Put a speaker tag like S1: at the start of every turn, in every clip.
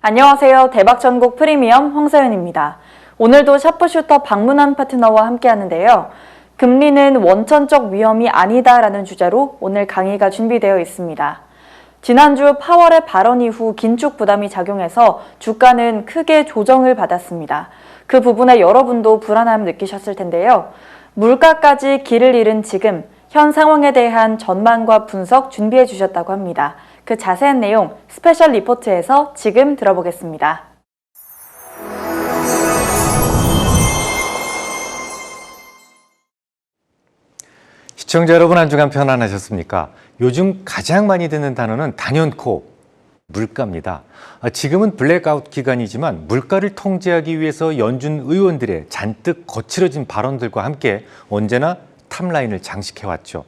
S1: 안녕하세요. 대박전국 프리미엄 황서연입니다. 오늘도 샤프슈터 방문한 파트너와 함께 하는데요. 금리는 원천적 위험이 아니다라는 주제로 오늘 강의가 준비되어 있습니다. 지난주 파월의 발언 이후 긴축 부담이 작용해서 주가는 크게 조정을 받았습니다. 그 부분에 여러분도 불안함 느끼셨을 텐데요. 물가까지 길을 잃은 지금 현 상황에 대한 전망과 분석 준비해 주셨다고 합니다. 그 자세한 내용 스페셜 리포트에서 지금 들어보겠습니다.
S2: 시청자 여러분 한 주간 편안하셨습니까? 요즘 가장 많이 듣는 단어는 단연코 물가입니다. 아, 지금은 블랙아웃 기간이지만 물가를 통제하기 위해서 연준 의원들의 잔뜩 거칠어진 발언들과 함께 언제나 탑라인을 장식해왔죠.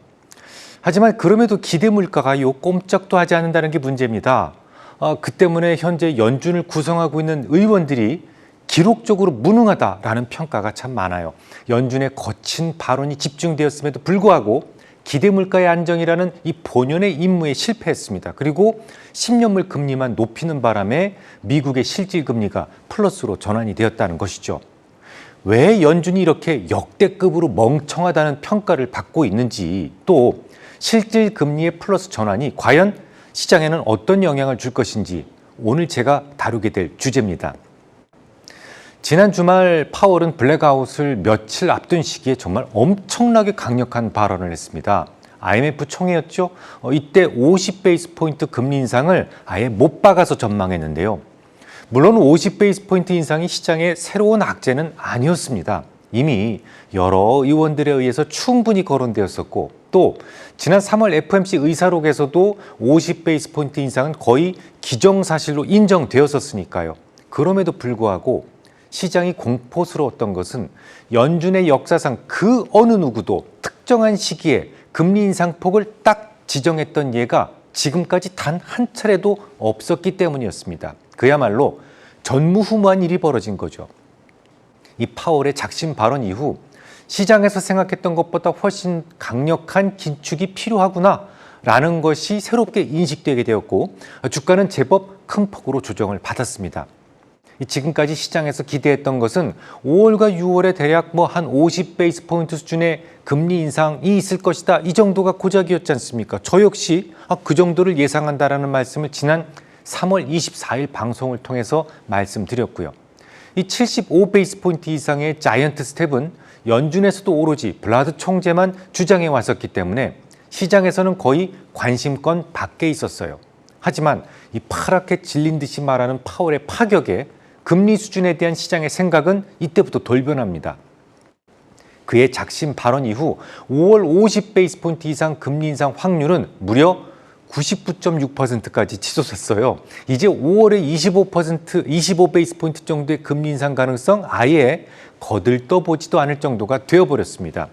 S2: 하지만 그럼에도 기대 물가가 요 꼼짝도 하지 않는다는 게 문제입니다. 아, 그 때문에 현재 연준을 구성하고 있는 의원들이 기록적으로 무능하다라는 평가가 참 많아요. 연준의 거친 발언이 집중되었음에도 불구하고 기대 물가의 안정이라는 이 본연의 임무에 실패했습니다. 그리고 10년물 금리만 높이는 바람에 미국의 실질 금리가 플러스로 전환이 되었다는 것이죠. 왜 연준이 이렇게 역대급으로 멍청하다는 평가를 받고 있는지 또 실질 금리의 플러스 전환이 과연 시장에는 어떤 영향을 줄 것인지 오늘 제가 다루게 될 주제입니다. 지난 주말 파월은 블랙아웃을 며칠 앞둔 시기에 정말 엄청나게 강력한 발언을 했습니다. IMF 총회였죠. 어, 이때 50베이스 포인트 금리 인상을 아예 못 박아서 전망했는데요. 물론 50베이스 포인트 인상이 시장의 새로운 악재는 아니었습니다. 이미 여러 의원들에 의해서 충분히 거론되었었고 또 지난 3월 FMC 의사록에서도 50베이스 포인트 인상은 거의 기정사실로 인정되었었으니까요. 그럼에도 불구하고 시장이 공포스러웠던 것은 연준의 역사상 그 어느 누구도 특정한 시기에 금리 인상 폭을 딱 지정했던 예가 지금까지 단 한 차례도 없었기 때문이었습니다. 그야말로 전무후무한 일이 벌어진 거죠. 이 파월의 작심 발언 이후 시장에서 생각했던 것보다 훨씬 강력한 긴축이 필요하구나 라는 것이 새롭게 인식되게 되었고 주가는 제법 큰 폭으로 조정을 받았습니다. 지금까지 시장에서 기대했던 것은 5월과 6월에 대략 뭐 한 50베이스 포인트 수준의 금리 인상이 있을 것이다. 이 정도가 고작이었지 않습니까? 저 역시 아, 그 정도를 예상한다라는 말씀을 지난 3월 24일 방송을 통해서 말씀드렸고요. 이 75베이스 포인트 이상의 자이언트 스텝은 연준에서도 오로지 블라드 총재만 주장해 왔었기 때문에 시장에서는 거의 관심권 밖에 있었어요. 하지만 이 파랗게 질린 듯이 말하는 파월의 파격에 금리 수준에 대한 시장의 생각은 이때부터 돌변합니다. 그의 작심 발언 이후 5월 50베이스 포인트 이상 금리 인상 확률은 무려 99.6%까지 치솟았어요. 이제 5월에 25% 25베이스 포인트 정도의 금리 인상 가능성 아예 거들떠 보지도 않을 정도가 되어버렸습니다.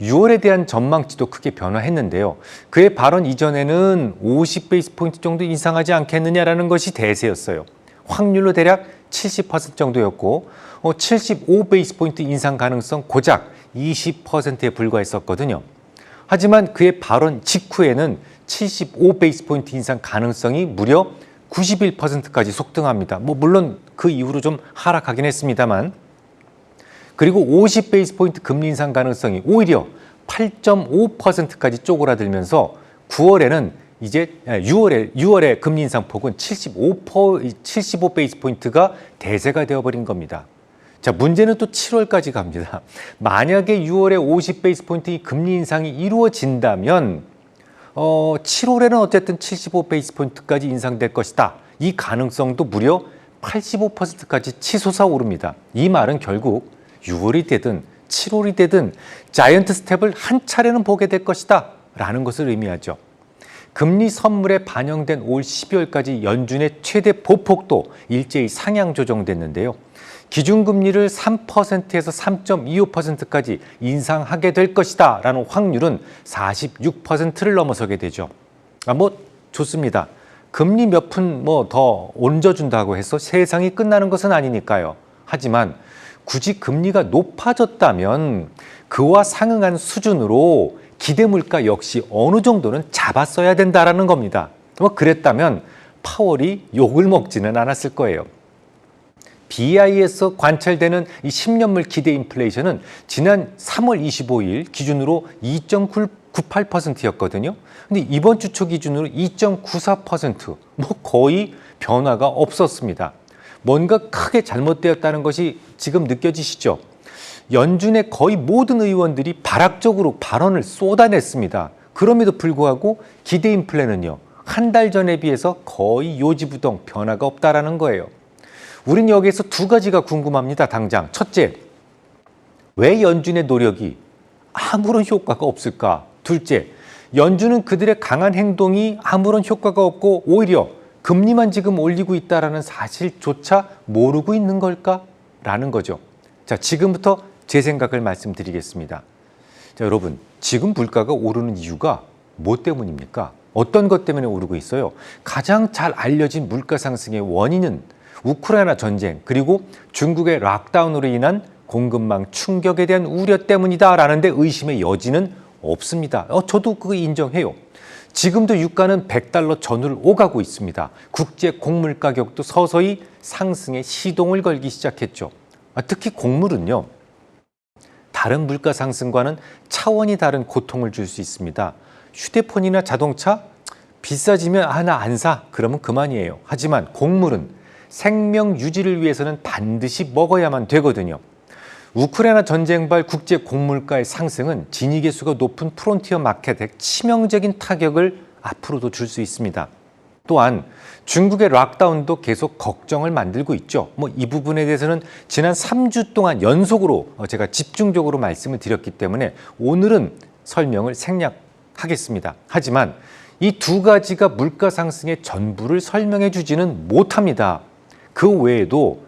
S2: 6월에 대한 전망치도 크게 변화했는데요. 그의 발언 이전에는 50베이스 포인트 정도 인상하지 않겠느냐라는 것이 대세였어요. 확률로 대략 70% 정도였고 75베이스 포인트 인상 가능성 고작 20%에 불과했었거든요. 하지만 그의 발언 직후에는 75 베이스 포인트 인상 가능성이 무려 91%까지 속등합니다. 뭐 물론 그 이후로 좀 하락하긴 했습니다만 그리고 50 베이스 포인트 금리 인상 가능성이 오히려 8.5%까지 쪼그라들면서 9월에는 이제 6월에 6월에 금리 인상 폭은 75 75 베이스 포인트가 대세가 되어버린 겁니다. 자 문제는 또 7월까지 갑니다. 만약에 6월에 50 베이스 포인트 금리 인상이 이루어진다면 어, 7월에는 어쨌든 75베이스 포인트까지 인상될 것이다. 이 가능성도 무려 85%까지 치솟아 오릅니다. 이 말은 결국 6월이 되든 7월이 되든 자이언트 스텝을 한 차례는 보게 될 것이다. 라는 것을 의미하죠. 금리 선물에 반영된 올 12월까지 연준의 최대 보폭도 일제히 상향 조정됐는데요. 기준금리를 3%에서 3.25%까지 인상하게 될 것이다 라는 확률은 46%를 넘어서게 되죠. 아, 뭐 좋습니다. 금리 몇 푼 뭐 더 얹어준다고 해서 세상이 끝나는 것은 아니니까요. 하지만 굳이 금리가 높아졌다면 그와 상응한 수준으로 기대 물가 역시 어느 정도는 잡았어야 된다라는 겁니다. 뭐 그랬다면 파월이 욕을 먹지는 않았을 거예요. BI에서 관찰되는 이 10년물 기대 인플레이션은 지난 3월 25일 기준으로 2.98%였거든요. 근데 이번 주초 기준으로 2.94%, 뭐 거의 변화가 없었습니다. 뭔가 크게 잘못되었다는 것이 지금 느껴지시죠? 연준의 거의 모든 의원들이 발악적으로 발언을 쏟아냈습니다. 그럼에도 불구하고 기대 인플레는요, 한 달 전에 비해서 거의 요지부동 변화가 없다라는 거예요. 우린 여기에서 두 가지가 궁금합니다. 당장 첫째, 왜 연준의 노력이 아무런 효과가 없을까? 둘째, 연준은 그들의 강한 행동이 아무런 효과가 없고 오히려 금리만 지금 올리고 있다라는 사실조차 모르고 있는 걸까? 라는 거죠. 자, 지금부터 제 생각을 말씀드리겠습니다. 자, 여러분, 지금 물가가 오르는 이유가 뭐 때문입니까? 어떤 것 때문에 오르고 있어요? 가장 잘 알려진 물가 상승의 원인은 우크라이나 전쟁 그리고 중국의 락다운으로 인한 공급망 충격에 대한 우려 때문이다라는 데 의심의 여지는 없습니다. 어, 저도 그거 인정해요. 지금도 유가는 100달러 전후를 오가고 있습니다. 국제 곡물 가격도 서서히 상승에 시동을 걸기 시작했죠. 아, 특히 곡물은요. 다른 물가 상승과는 차원이 다른 고통을 줄 수 있습니다. 휴대폰이나 자동차 비싸지면 하나 안 사. 그러면 그만이에요. 하지만 곡물은 생명 유지를 위해서는 반드시 먹어야만 되거든요. 우크라이나 전쟁발 국제 곡물가의 상승은 진위계 수가 높은 프론티어 마켓에 치명적인 타격을 앞으로도 줄 수 있습니다. 또한 중국의 락다운도 계속 걱정을 만들고 있죠. 뭐 이 부분에 대해서는 지난 3주 동안 연속으로 어, 제가 집중적으로 말씀을 드렸기 때문에 오늘은 설명을 생략하겠습니다. 하지만 이 두 가지가 물가 상승의 전부를 설명해 주지는 못합니다. 그 외에도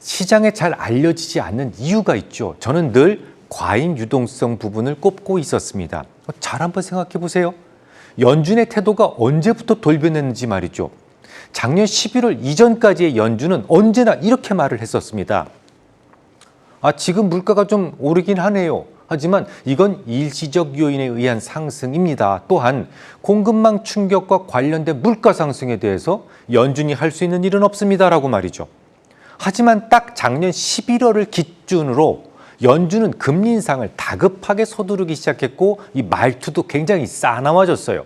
S2: 시장에 잘 알려지지 않는 이유가 있죠. 저는 늘 과잉 유동성 부분을 꼽고 있었습니다. 잘 한번 생각해 보세요. 연준의 태도가 언제부터 돌변했는지 말이죠. 작년 11월 이전까지의 연준은 언제나 이렇게 말을 했었습니다. 아, 지금 물가가 좀 오르긴 하네요. 하지만 이건 일시적 요인에 의한 상승입니다. 또한 공급망 충격과 관련된 물가 상승에 대해서 연준이 할 수 있는 일은 없습니다라고 말이죠. 하지만 딱 작년 11월을 기준으로 연준은 금리 인상을 다급하게 서두르기 시작했고 이 말투도 굉장히 싸나워졌어요.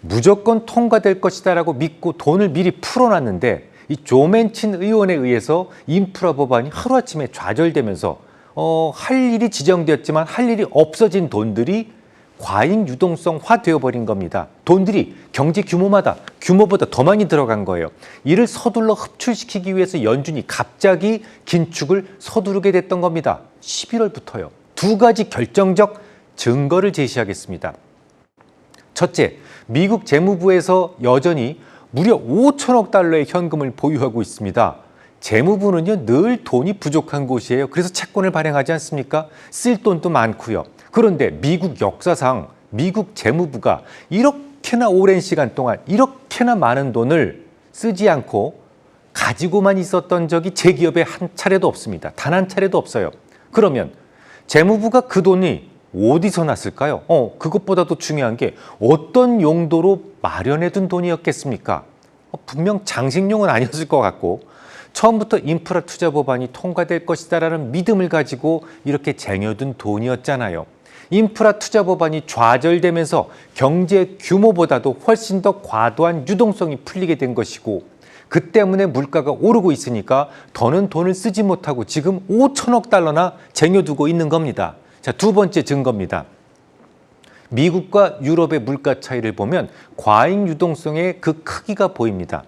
S2: 무조건 통과될 것이다라고 믿고 돈을 미리 풀어놨는데 이 조맨친 의원에 의해서 인프라 법안이 하루아침에 좌절되면서 어, 할 일이 지정되었지만 할 일이 없어진 돈들이 과잉 유동성화 되어버린 겁니다. 돈들이 경제 규모마다 규모보다 더 많이 들어간 거예요. 이를 서둘러 흡출시키기 위해서 연준이 갑자기 긴축을 서두르게 됐던 겁니다. 11월부터요. 두 가지 결정적 증거를 제시하겠습니다. 첫째, 미국 재무부에서 여전히 무려 5천억 달러의 현금을 보유하고 있습니다. 재무부는요 늘 돈이 부족한 곳이에요. 그래서 채권을 발행하지 않습니까? 쓸 돈도 많고요. 그런데 미국 역사상 미국 재무부가 이렇게나 오랜 시간 동안 이렇게나 많은 돈을 쓰지 않고 가지고만 있었던 적이 제 기업에 한 차례도 없습니다. 단 한 차례도 없어요. 그러면 재무부가 그 돈이 어디서 났을까요? 어, 그것보다도 중요한 게 어떤 용도로 마련해 둔 돈이었겠습니까? 어, 분명 장식용은 아니었을 것 같고 처음부터 인프라 투자 법안이 통과될 것이다라는 믿음을 가지고 이렇게 쟁여둔 돈이었잖아요. 인프라 투자 법안이 좌절되면서 경제 규모보다도 훨씬 더 과도한 유동성이 풀리게 된 것이고 그 때문에 물가가 오르고 있으니까 더는 돈을 쓰지 못하고 지금 5천억 달러나 쟁여두고 있는 겁니다. 자, 두 번째 증거입니다. 미국과 유럽의 물가 차이를 보면 과잉 유동성의 그 크기가 보입니다.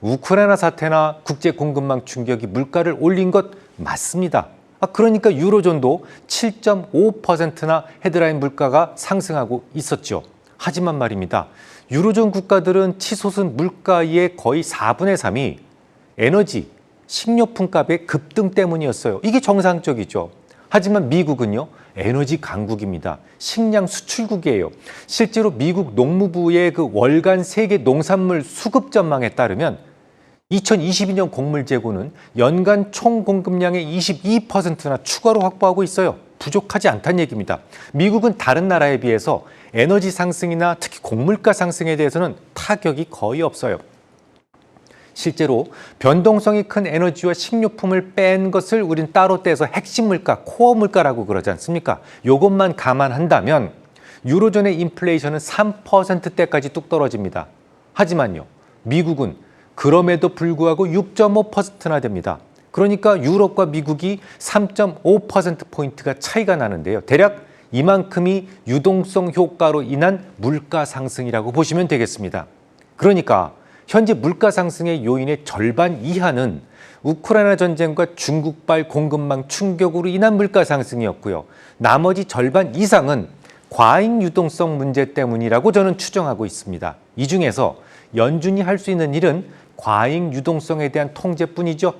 S2: 우크라이나 사태나 국제 공급망 충격이 물가를 올린 것 맞습니다. 아, 그러니까 유로존도 7.5%나 헤드라인 물가가 상승하고 있었죠. 하지만 말입니다. 유로존 국가들은 치솟은 물가의 거의 4분의 3이 에너지, 식료품 값의 급등 때문이었어요. 이게 정상적이죠. 하지만 미국은요, 에너지 강국입니다. 식량 수출국이에요. 실제로 미국 농무부의 그 월간 세계 농산물 수급 전망에 따르면 2022년 곡물 재고는 연간 총 공급량의 22%나 추가로 확보하고 있어요. 부족하지 않다는 얘기입니다. 미국은 다른 나라에 비해서 에너지 상승이나 특히 곡물가 상승에 대해서는 타격이 거의 없어요. 실제로 변동성이 큰 에너지와 식료품을 뺀 것을 우린 따로 떼서 핵심 물가, 코어 물가라고 그러지 않습니까? 요것만 감안한다면 유로존의 인플레이션은 3%대까지 뚝 떨어집니다. 하지만요, 미국은 그럼에도 불구하고 6.5%나 됩니다. 그러니까 유럽과 미국이 3.5%포인트가 차이가 나는데요. 대략 이만큼이 유동성 효과로 인한 물가 상승이라고 보시면 되겠습니다. 그러니까 현재 물가 상승의 요인의 절반 이하는 우크라이나 전쟁과 중국발 공급망 충격으로 인한 물가 상승이었고요. 나머지 절반 이상은 과잉 유동성 문제 때문이라고 저는 추정하고 있습니다. 이 중에서 연준이 할 수 있는 일은 과잉 유동성에 대한 통제뿐이죠.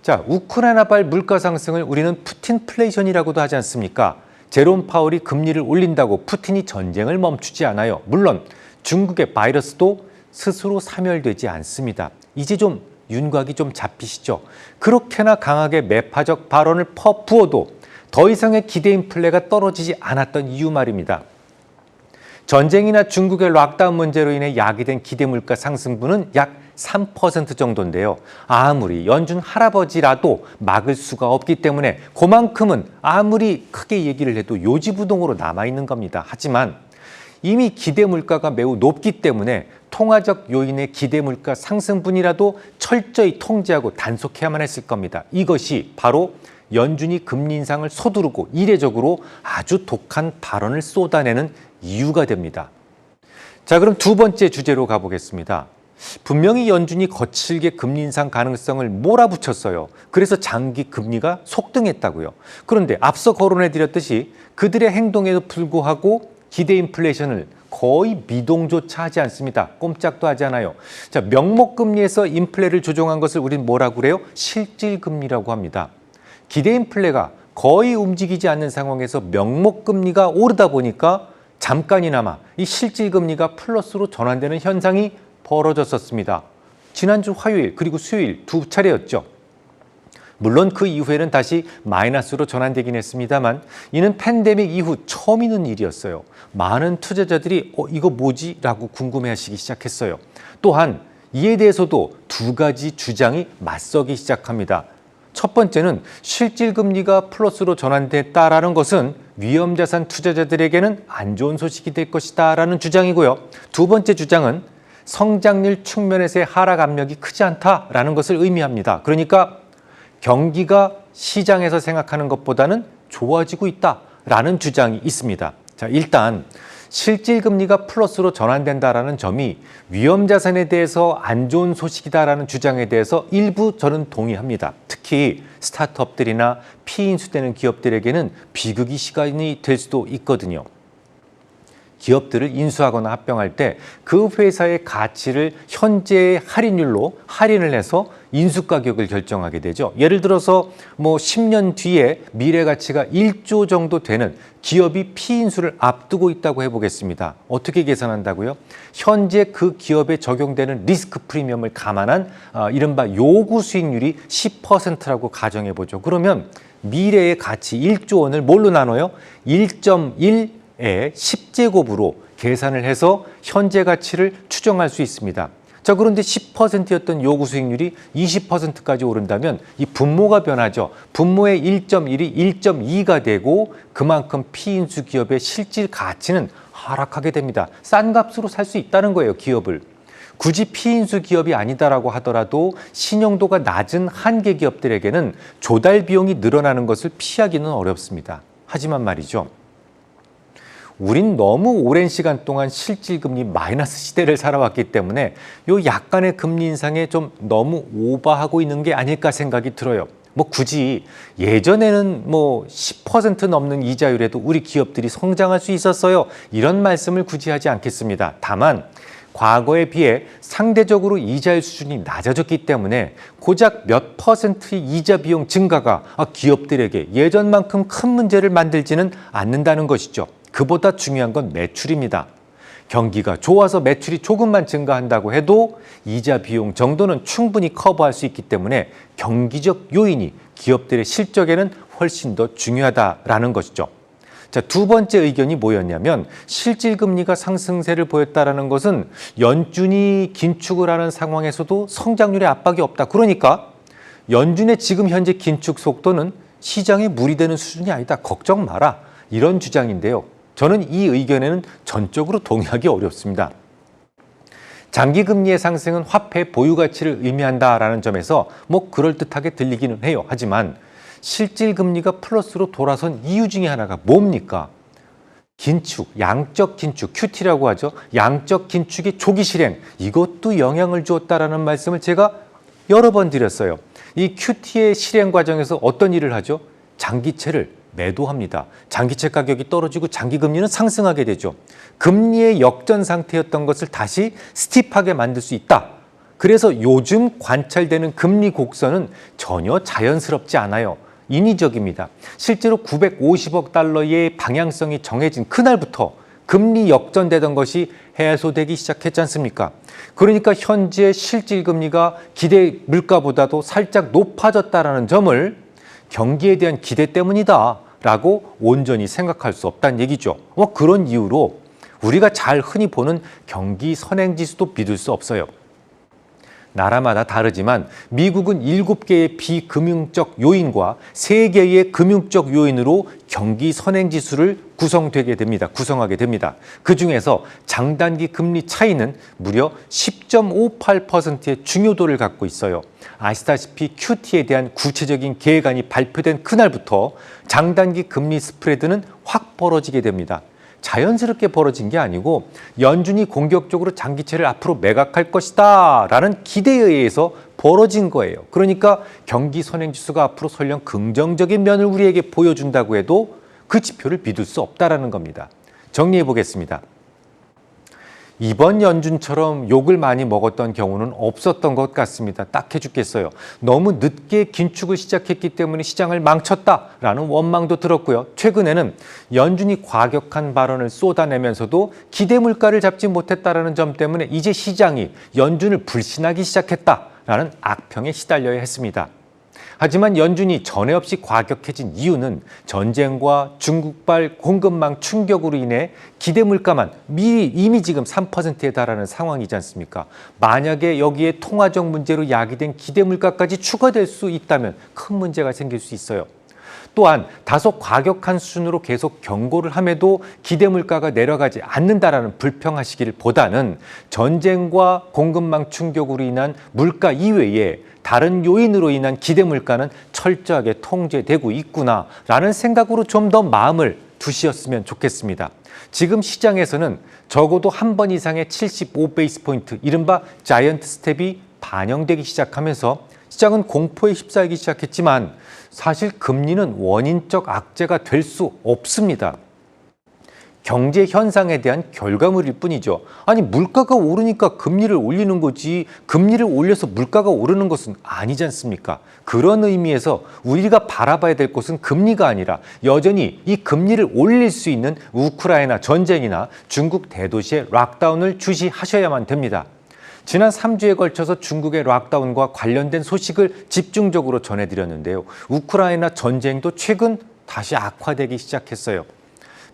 S2: 자, 우크라이나발 물가 상승을 우리는 푸틴플레이션이라고도 하지 않습니까? 제롬 파월이 금리를 올린다고 푸틴이 전쟁을 멈추지 않아요. 물론 중국의 바이러스도 스스로 사멸되지 않습니다. 이제 좀 윤곽이 좀 잡히시죠? 그렇게나 강하게 매파적 발언을 퍼부어도 더 이상의 기대 인플레가 떨어지지 않았던 이유 말입니다. 전쟁이나 중국의 락다운 문제로 인해 야기된 기대 물가 상승분은 약 3% 정도인데요. 아무리 연준 할아버지라도 막을 수가 없기 때문에 그만큼은 아무리 크게 얘기를 해도 요지부동으로 남아 있는 겁니다. 하지만 이미 기대 물가가 매우 높기 때문에 통화적 요인의 기대 물가 상승분이라도 철저히 통제하고 단속해야만 했을 겁니다. 이것이 바로 연준이 금리 인상을 서두르고 이례적으로 아주 독한 발언을 쏟아내는 이유가 됩니다. 자, 그럼 두 번째 주제로 가보겠습니다. 분명히 연준이 거칠게 금리 인상 가능성을 몰아붙였어요. 그래서 장기 금리가 속등했다고요. 그런데 앞서 거론해 드렸듯이 그들의 행동에도 불구하고 기대 인플레이션을 거의 미동조차 하지 않습니다. 꼼짝도 하지 않아요. 자, 명목 금리에서 인플레를 조정한 것을 우린 뭐라고 그래요? 실질 금리라고 합니다. 기대 인플레가 거의 움직이지 않는 상황에서 명목 금리가 오르다 보니까 잠깐이나마 이 실질 금리가 플러스로 전환되는 현상이 벌어졌었습니다. 지난주 화요일 그리고 수요일 두 차례였죠. 물론 그 이후에는 다시 마이너스로 전환되긴 했습니다만 이는 팬데믹 이후 처음 있는 일이었어요. 많은 투자자들이 어 이거 뭐지? 라고 궁금해 하시기 시작했어요. 또한 이에 대해서도 두 가지 주장이 맞서기 시작합니다. 첫 번째는 실질 금리가 플러스로 전환됐다라는 것은 위험 자산 투자자들에게는 안 좋은 소식이 될 것이다 라는 주장이고요. 두 번째 주장은 성장률 측면에서의 하락 압력이 크지 않다라는 것을 의미합니다. 그러니까 경기가 시장에서 생각하는 것보다는 좋아지고 있다라는 주장이 있습니다. 자, 일단 실질 금리가 플러스로 전환된다라는 점이 위험 자산에 대해서 안 좋은 소식이다라는 주장에 대해서 일부 저는 동의합니다. 특히 스타트업들이나 피인수되는 기업들에게는 비극이 시간이 될 수도 있거든요. 기업들을 인수하거나 합병할 때 그 회사의 가치를 현재의 할인율로 할인을 해서 인수 가격을 결정하게 되죠. 예를 들어서 뭐 10년 뒤에 미래 가치가 1조 정도 되는 기업이 피인수를 앞두고 있다고 해보겠습니다. 어떻게 계산한다고요? 현재 그 기업에 적용되는 리스크 프리미엄을 감안한 아, 이른바 요구 수익률이 10%라고 가정해 보죠. 그러면 미래의 가치 1조 원을 뭘로 나눠요? 1.1의 10제곱으로 계산을 해서 현재 가치를 추정할 수 있습니다. 자, 그런데 10%였던 요구 수익률이 20%까지 오른다면 이 분모가 변하죠. 분모의 1.1이 1.2가 되고 그만큼 피인수 기업의 실질 가치는 하락하게 됩니다. 싼 값으로 살 수 있다는 거예요, 기업을. 굳이 피인수 기업이 아니다라고 하더라도 신용도가 낮은 한계 기업들에게는 조달 비용이 늘어나는 것을 피하기는 어렵습니다. 하지만 말이죠. 우린 너무 오랜 시간 동안 실질금리 마이너스 시대를 살아왔기 때문에 요 약간의 금리 인상에 좀 너무 오버하고 있는 게 아닐까 생각이 들어요. 뭐 굳이 예전에는 뭐 10% 넘는 이자율에도 우리 기업들이 성장할 수 있었어요. 이런 말씀을 굳이 하지 않겠습니다. 다만 과거에 비해 상대적으로 이자율 수준이 낮아졌기 때문에 고작 몇 퍼센트의 이자 비용 증가가 기업들에게 예전만큼 큰 문제를 만들지는 않는다는 것이죠. 그보다 중요한 건 매출입니다. 경기가 좋아서 매출이 조금만 증가한다고 해도 이자 비용 정도는 충분히 커버할 수 있기 때문에 경기적 요인이 기업들의 실적에는 훨씬 더 중요하다라는 것이죠. 자, 두 번째 의견이 뭐였냐면 실질 금리가 상승세를 보였다라는 것은 연준이 긴축을 하는 상황에서도 성장률에 압박이 없다. 그러니까 연준의 지금 현재 긴축 속도는 시장에 무리되는 수준이 아니다. 걱정 마라. 이런 주장인데요. 저는 이 의견에는 전적으로 동의하기 어렵습니다. 장기 금리의 상승은 화폐 보유 가치를 의미한다라는 점에서 뭐 그럴듯하게 들리기는 해요. 하지만 실질 금리가 플러스로 돌아선 이유 중에 하나가 뭡니까? 긴축, 양적 긴축, QT라고 하죠. 양적 긴축의 조기 실행, 이것도 영향을 주었다라는 말씀을 제가 여러 번 드렸어요. 이 QT의 실행 과정에서 어떤 일을 하죠? 장기채를 매도합니다. 장기채 가격이 떨어지고 장기 금리는 상승하게 되죠. 금리의 역전 상태였던 것을 다시 스tip하게 만들 수 있다. 그래서 요즘 관찰되는 금리 곡선은 전혀 자연스럽지 않아요. 인위적입니다. 실제로 950억 달러의 방향성이 정해진 그날부터 금리 역전되던 것이 해소되기 시작했지 않습니까? 그러니까 현재 실질 금리가 기대 물가보다도 살짝 높아졌다라는 점을 경기에 대한 기대 때문이다 라고 온전히 생각할 수 없다는 얘기죠. 뭐 그런 이유로 우리가 잘 흔히 보는 경기 선행 지수도 믿을 수 없어요. 나라마다 다르지만 미국은 일곱 개의 비금융적 요인과 세 개의 금융적 요인으로 경기 선행 지수를 구성되게 됩니다. 구성하게 됩니다. 그 중에서 장단기 금리 차이는 무려 10.58%의 중요도를 갖고 있어요. 아시다시피 QT에 대한 구체적인 계획안이 발표된 그날부터 장단기 금리 스프레드는 확 벌어지게 됩니다. 자연스럽게 벌어진 게 아니고 연준이 공격적으로 장기채를 앞으로 매각할 것이다 라는 기대에 의해서 벌어진 거예요. 그러니까 경기 선행지수가 앞으로 설령 긍정적인 면을 우리에게 보여준다고 해도 그 지표를 믿을 수 없다라는 겁니다. 정리해 보겠습니다. 이번 연준처럼 욕을 많이 먹었던 경우는 없었던 것 같습니다. 딱해 죽겠어요. 너무 늦게 긴축을 시작했기 때문에 시장을 망쳤다라는 원망도 들었고요. 최근에는 연준이 과격한 발언을 쏟아내면서도 기대 물가를 잡지 못했다라는 점 때문에 이제 시장이 연준을 불신하기 시작했다라는 악평에 시달려야 했습니다. 하지만 연준이 전에 없이 과격해진 이유는 전쟁과 중국발 공급망 충격으로 인해 기대 물가만 미리 이미 지금 3%에 달하는 상황이지 않습니까? 만약에 여기에 통화적 문제로 야기된 기대 물가까지 추가될 수 있다면 큰 문제가 생길 수 있어요. 또한 다소 과격한 수준으로 계속 경고를 함에도 기대 물가가 내려가지 않는다라는 불평하시기를 보다는 전쟁과 공급망 충격으로 인한 물가 이외에 다른 요인으로 인한 기대 물가는 철저하게 통제되고 있구나라는 생각으로 좀 더 마음을 두시었으면 좋겠습니다. 지금 시장에서는 적어도 한 번 이상의 75베이스 포인트, 이른바 자이언트 스텝이 반영되기 시작하면서 시장은 공포에 휩싸이기 시작했지만 사실 금리는 원인적 악재가 될 수 없습니다. 경제 현상에 대한 결과물일 뿐이죠. 아니 물가가 오르니까 금리를 올리는 거지 금리를 올려서 물가가 오르는 것은 아니지 않습니까? 그런 의미에서 우리가 바라봐야 될 것은 금리가 아니라 여전히 이 금리를 올릴 수 있는 우크라이나 전쟁이나 중국 대도시의 락다운을 주시하셔야만 됩니다. 지난 3주에 걸쳐서 중국의 락다운과 관련된 소식을 집중적으로 전해드렸는데요. 우크라이나 전쟁도 최근 다시 악화되기 시작했어요.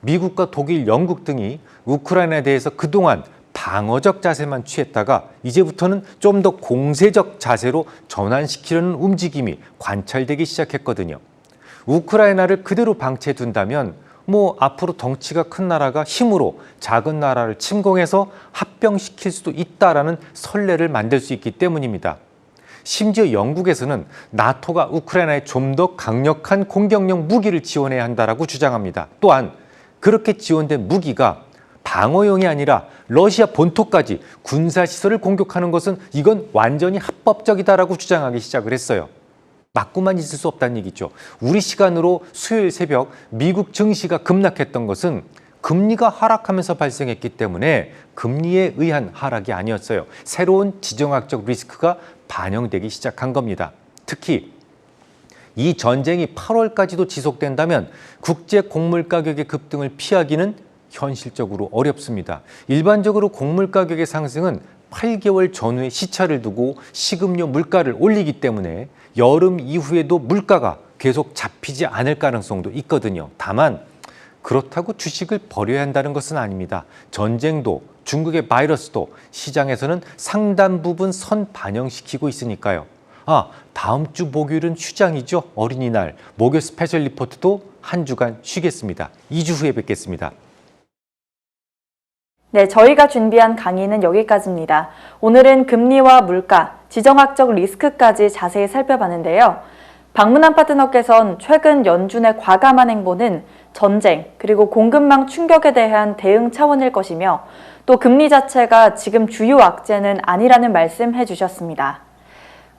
S2: 미국과 독일, 영국 등이 우크라이나에 대해서 그동안 방어적 자세만 취했다가 이제부터는 좀 더 공세적 자세로 전환시키려는 움직임이 관찰되기 시작했거든요. 우크라이나를 그대로 방치해 둔다면 뭐 앞으로 덩치가 큰 나라가 힘으로 작은 나라를 침공해서 합병시킬 수도 있다라는 선례를 만들 수 있기 때문입니다. 심지어 영국에서는 나토가 우크라이나에 좀 더 강력한 공격력 무기를 지원해야 한다라고 주장합니다. 또한 그렇게 지원된 무기가 방어용이 아니라 러시아 본토까지 군사시설을 공격하는 것은 이건 완전히 합법적이다라고 주장하기 시작을 했어요. 맞고만 있을 수 없다는 얘기죠. 우리 시간으로 수요일 새벽 미국 증시가 급락했던 것은 금리가 하락하면서 발생했기 때문에 금리에 의한 하락이 아니었어요. 새로운 지정학적 리스크가 반영되기 시작한 겁니다. 특히 이 전쟁이 8월까지도 지속된다면 국제 곡물 가격의 급등을 피하기는 현실적으로 어렵습니다. 일반적으로 곡물 가격의 상승은 8개월 전후에 시차를 두고 식음료 물가를 올리기 때문에 여름 이후에도 물가가 계속 잡히지 않을 가능성도 있거든요. 다만 그렇다고 주식을 버려야 한다는 것은 아닙니다. 전쟁도 중국의 바이러스도 시장에서는 상당 부분 선 반영시키고 있으니까요. 아, 다음 주 목요일은 휴장이죠. 어린이날. 목요 스페셜 리포트도 한 주간 쉬겠습니다. 2주 후에 뵙겠습니다.
S1: 네, 저희가 준비한 강의는 여기까지입니다. 오늘은 금리와 물가, 지정학적 리스크까지 자세히 살펴봤는데요. 방문한 파트너께선 최근 연준의 과감한 행보는 전쟁, 그리고 공급망 충격에 대한 대응 차원일 것이며 또 금리 자체가 지금 주요 악재는 아니라는 말씀 해주셨습니다.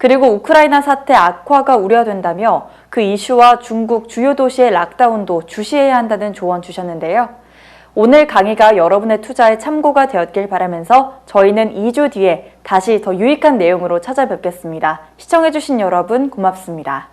S1: 그리고 우크라이나 사태 악화가 우려된다며 그 이슈와 중국 주요 도시의 락다운도 주시해야 한다는 조언 주셨는데요. 오늘 강의가 여러분의 투자에 참고가 되었길 바라면서 저희는 2주 뒤에 다시 더 유익한 내용으로 찾아뵙겠습니다. 시청해주신 여러분 고맙습니다.